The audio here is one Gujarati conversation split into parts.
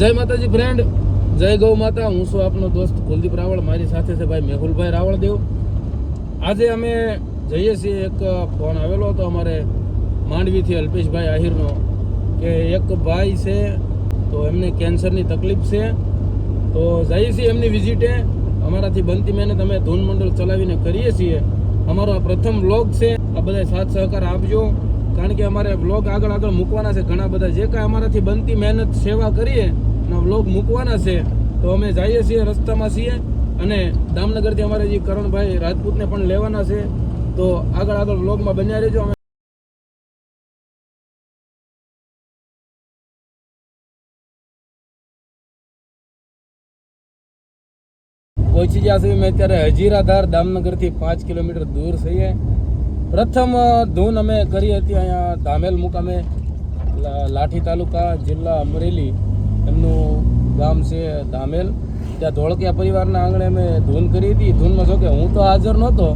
જય માતાજી ફ્રેન્ડ જય ગૌ માતા. હું છું આપનો દોસ્ત કુલદીપ રાવળ. મારી સાથે છે ભાઈ મેહુલભાઈ રાવળ દેવ આજે અમે જઈએ છીએ એક ફોન આવેલો હતો અમારે માંડવીથી અલ્પેશભાઈ આહિરનો કે એક ભાઈ છે તો એમને કેન્સરની તકલીફ છે. તો જઈએ છીએ એમની વિઝિટે. અમારાથી બનતી મહેનત અમે ધૂન મંડળ ચલાવીને કરીએ છીએ. અમારો આ પ્રથમ વ્લોગ છે. આ બધા સાથ સહકાર આપજો. કારણ કે અમારે વ્લોગ આગળ આગળ મૂકવાના છે. ઘણા બધા જે કાંઈ અમારાથી બનતી મહેનત, સેવા કરીએ અને વ્લોગ મૂકવાના છે, તો અમે જઈએ છીએ રસ્તામાં છીએ અને દામનગરથી અમારે જે કરણભાઈ રાજપૂતને પણ લેવાના છે, તો આગળ આગળ વ્લોગમાં બન્યા રહેજો. અમે પહોંચી ગયા છીએ મેં અત્યારે હજીરાધાર, દામનગરથી પાંચ કિલોમીટર દૂર છીએ. પ્રથમ ધૂન અમે કરી હતી અહીંયા ધામેલ મુકામે લાઠી તાલુકા, જિલ્લા અમરેલી. એમનું ગામ છે ધામેલ. ત્યાં ધોળકિયા પરિવારના આંગણે અમે ધૂન કરી હતી. ધૂનમાં જો કે હું તો હાજર નહોતો.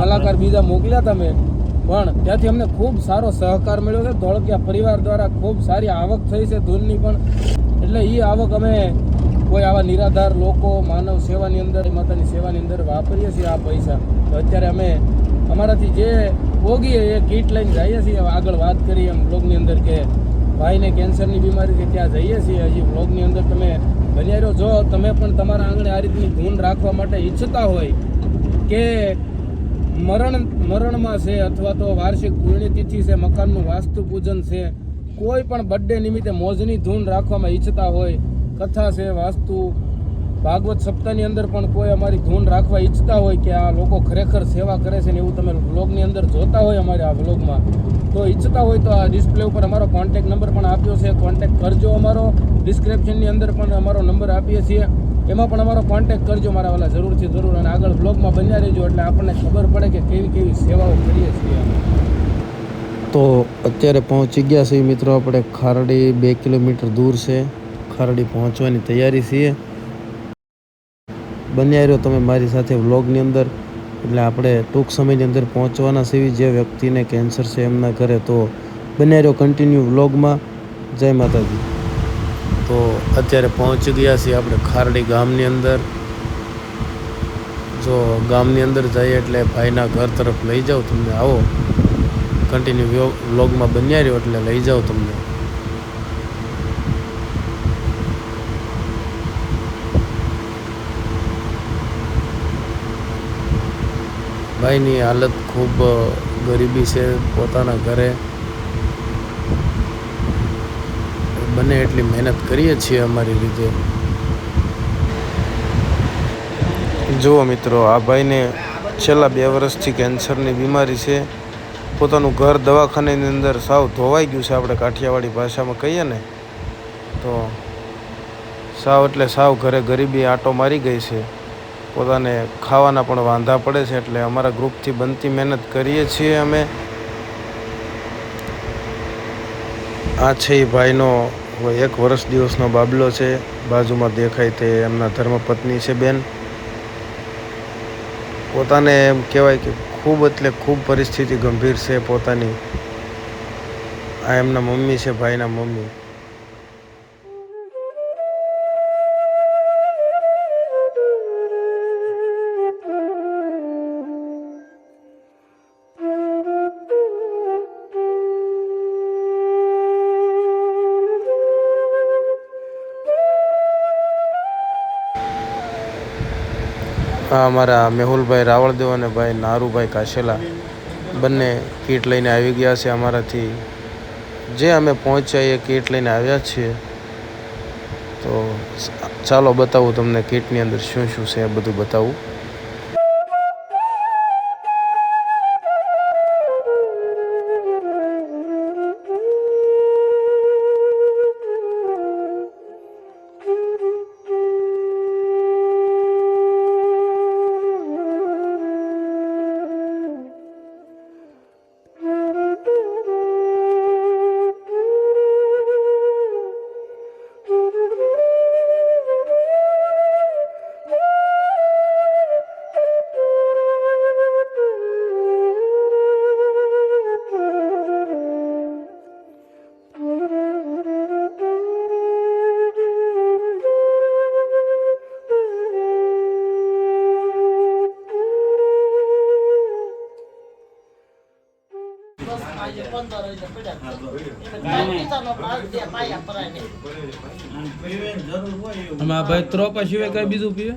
કલાકાર બીજા મોકલ્યા તમે. પણ ત્યાંથી અમને ખૂબ સારો સહકાર મળ્યો છે. ધોળકિયા પરિવાર દ્વારા ખૂબ સારી આવક થઈ છે ધૂનની પણ. એટલે એ આવક અમે કોઈ આવા નિરાધાર લોકો માનવ સેવાની અંદર માતાની સેવાની અંદર વાપરીએ છીએ આ પૈસા. તો અત્યારે અમે અમારાથી જે ભોગીએ એ કીટ લઈને જઈએ છીએ. આગળ વાત કરીએ એમ બ્લોગની અંદર કે ભાઈને કેન્સરની બીમારીથી ત્યાં જઈએ છીએ. હજી બ્લોગની અંદર તમે બન્યા રહ્યો જો, તમે પણ તમારા આંગણે આ રીતની ધૂન રાખવા માટે ઈચ્છતા હોય કે મરણ, મરણમાં છે અથવા તો વાર્ષિક પુણ્યતિથિ છે, મકાનનું વાસ્તુ પૂજન છે, કોઈ પણ બર્થડે નિમિત્તે મોજની ધૂન રાખવામાં ઈચ્છતા હોય, કથા છે, વાસ્તુ ભાગવત સપ્તાહની અંદર પણ કોઈ અમારી ધૂન રાખવા ઈચ્છતા હોય કે આ લોકો ખરેખર સેવા કરે છે ને એવું તમે વ્લોગની અંદર જોતા હોય અમારે આ વ્લોગમાં, તો ઈચ્છતા હોય તો આ ડિસ્પ્લે ઉપર અમારો કોન્ટેક નંબર પણ આપ્યો છે. કોન્ટેક કરજો અમારો. ડિસ્ક્રિપ્શનની અંદર પણ અમારો નંબર આપીએ છીએ. એમાં પણ અમારો કોન્ટેક કરજો મારા વાલા, જરૂરથી જરૂર. અને આગળ બ્લોગમાં બન્યા રહેજો એટલે આપણને ખબર પડે કે કેવી કેવી સેવાઓ કરીએ છીએ તો અત્યારે પહોંચી ગયા છીએ મિત્રો આપણે ખારડી બે કિલોમીટર દૂર છે. ખારડી પહોંચવાની તૈયારી છીએ. બન્યા રહ્યો, તમે મારી સાથે વ્લોગની અંદર, એટલે આપણે ટૂંક સમયની અંદર પહોંચવાના છીએ જે વ્યક્તિને કેન્સર છે એમના ઘરે, તો બન્યા રહ્યો કન્ટિન્યુ વ્લોગમાં. જય માતાજી. તો અત્યારે પહોંચી ગયા છીએ આપણે ખારડી ગામની અંદર. જો ગામની અંદર જઈએ એટલે ભાઈના ઘર તરફ લઈ જાઉં તમને. આવો કન્ટિન્યુ વ્લોગમાં બન્યા રહ્યો એટલે લઈ જાઉં તમને. ભાઈની હાલત ખૂબ ગરીબી છે પોતાના ઘરે. બને એટલી મહેનત કરીએ છીએ અમારી રીતે. જુઓ મિત્રો, આ ભાઈને છેલ્લા બે વર્ષથી કેન્સરની બીમારી છે. પોતાનું ઘર દવાખાનાની અંદર સાવ ધોવાઈ ગયું છે આપણે કાઠિયાવાડી ભાષામાં કહીએ ને, તો સાવ એટલે સાવ ઘરે ગરીબી આંટો મારી ગઈ છે. પોતાને ખાવાના પણ વાંધા પડે છે એટલે અમારા ગ્રુપથી બનતી મહેનત કરીએ છીએ અમે. આ છે એ ભાઈનો એક વર્ષ દિવસનો બાબલો છે. બાજુમાં દેખાય તે એમના ધર્મપત્ની છે બેન. પોતાને એમ કહેવાય કે ખૂબ એટલે ખૂબ પરિસ્થિતિ ગંભીર છે પોતાની. આ એમના મમ્મી છે, ભાઈના મમ્મી. અમારા મેહુલભાઈ રાવળદેવ અને ભાઈ નારુભાઈ કાશેલા બંને કીટ લઈને આવી ગયા છે અમારાથી. જે અમે પહોંચ્યા એ કીટ લઈને આવ્યા છીએ. તો ચાલો બતાવું તમને કીટની અંદર શું શું છે એ બધું બતાવું. આમાં ભાઈ ત્રોપા સિવાય કઈ બીજું પીવે?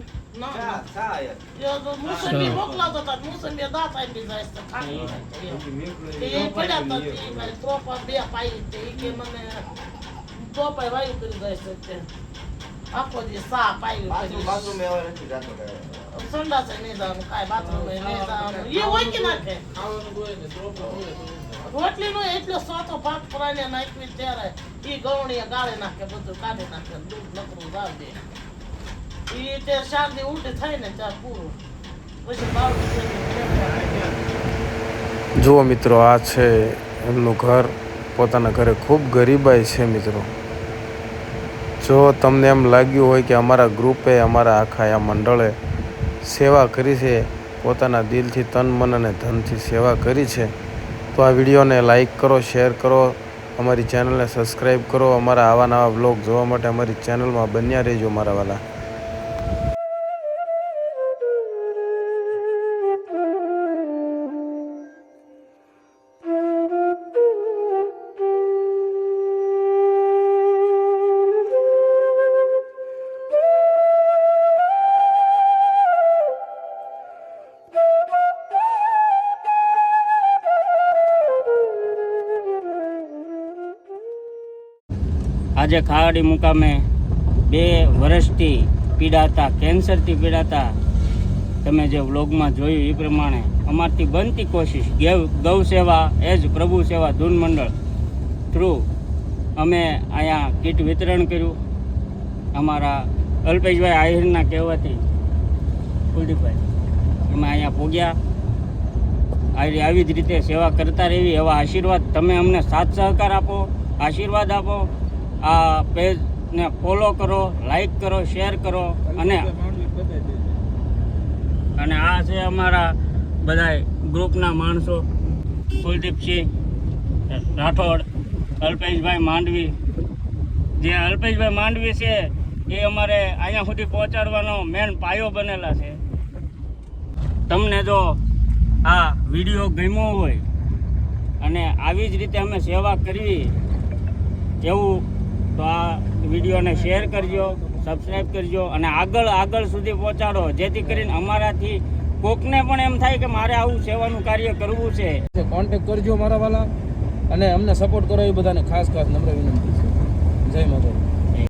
મારી ત્રોપા બે પાઈ તે ઈ કે મને ત્રોપાય વાયુ કરી જાય છે આખો દી સા પાયું કરી નહીં જવાનું કાંઈ બાથરૂમ નહીં જવાનું એ હોય કે નાખે નો એટલો સોતો ભાત પરાને નાખવી ત્યારે ઈ ગવણીએ ગાળી નાખે બધું, કાઢી નાખે, દૂધ નકરું ગાળ દે. ઈ તે શાંતિ ઉલટી થાય ને ત્યાં પૂરું. પછી બાવડી જુઓ મિત્રો, આ છે એમનું ઘર. પોતાના ઘરે ખૂબ ગરીબાઈ છે મિત્રો. જો તમને એમ લાગ્યું હોય કે અમારા ગ્રુપે, અમારા આખા આ મંડળે સેવા કરી છે, પોતાના દિલથી, તન, મન અને ધનથી સેવા કરી છે તો આ વિડીયોને લાઇક કરો, શેર કરો, અમારી ચેનલને સબસ્ક્રાઈબ કરો, અમારા આવા નવા બ્લોગ જોવા માટે અમારી ચેનલમાં બન્યા રહેજો મારા વાલા. આજે ખાવાડી મુકામે બે વર્ષથી પીડાતા, કેન્સરથી પીડાતા તમે જે વ્લોગમાં જોયું એ પ્રમાણે અમારથી બનતી કોશિશ. ગૌ સેવા એ પ્રભુ સેવા ધૂન મંડળ થ્રુ અમે અહીંયા કીટ વિતરણ કર્યું. અમારા અલ્પેશભાઈ આહિરના કહેવાથી કુલદીપભાઈ, અમે અહીંયા પૂગ્યા. આવી જ રીતે સેવા કરતા રહેવી એવા આશીર્વાદ તમે અમને સાથ સહકાર આપો, આશીર્વાદ આપો. આ પેજને ફોલો કરો લાઈક કરો શેર કરો અને અને આ છે અમારા બધા ગ્રુપના માણસો. કુલદીપસિંહ રાઠોડ, અલ્પેશભાઈ માંડવી. જે અલ્પેશભાઈ માંડવી છે, એ અમારે અહીંયા સુધી પહોંચાડવાનો મેન પાયો બનેલા છે. તમને જો આ વીડિયો ગમ્યો હોય અને આવી જ રીતે અમે સેવા કરવી એવું તો આ વિડીયોને શેર કરજો સબસ્ક્રાઈબ કરજો અને આગળ આગળ સુધી પહોંચાડો. જેથી કરીને અમારાથી કોકને પણ એમ થાય કે મારે આવું સેવાનું કાર્ય કરવું છે. કોન્ટેક કરજો મારા વાલા અને અમને સપોર્ટ કરો એ બધાને ખાસ ખાસ નમ્ર વિનંતી છે. જય માતા